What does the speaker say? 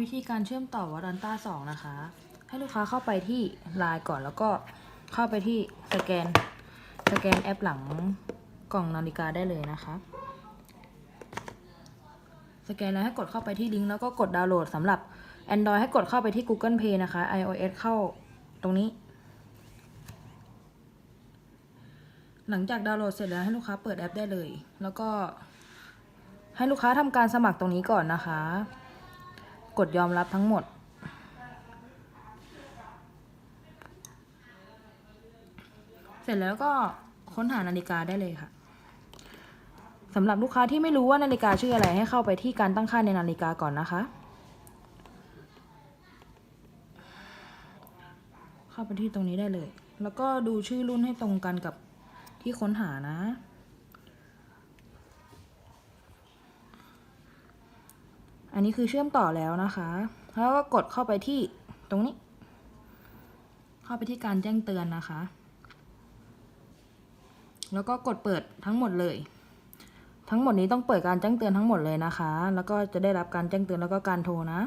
วิธีการเชื่อมต่อวารันต้าสองนะคะ ให้ลูกค้าเข้าไปที่ไลน์ก่อนแล้วก็เข้าไปที่สแกน สแกนแอปหลังกล่องนาฬิกาได้เลยนะคะ สแกนแล้วให้กดเข้าไปที่ลิงก์แล้วก็กดดาวน์โหลดสำหรับ Android ให้กดเข้าไปที่ Google Play นะคะ iOS เข้าตรงนี้ หลังจากดาวน์โหลดเสร็จแล้วให้ลูกค้าเปิดแอปได้เลย แล้วก็ให้ลูกค้าทำการสมัครตรงนี้ก่อนนะคะ กดยอมรับทั้งหมด เสร็จแล้วก็ค้นหานาฬิกาได้เลยค่ะสำหรับลูกค้าที่ไม่รู้ว่านาฬิกาชื่ออะไรให้เข้าไปที่การตั้งค่าในนาฬิกาก่อนนะคะ เข้าไปที่ตรงนี้ได้เลย แล้วก็ดูชื่อรุ่นให้ตรงกันกับที่ค้นหานะ อันนี้คือเชื่อมต่อแล้วนะคะ แล้วก็กดเข้าไปที่ตรงนี้ เข้าไปที่การแจ้งเตือนนะคะ แล้วก็กดเปิดทั้งหมดเลย ทั้งหมดนี้ต้องเปิดการแจ้งเตือนทั้งหมดเลยนะคะ แล้วก็จะได้รับการแจ้งเตือนแล้วก็การโทรนะ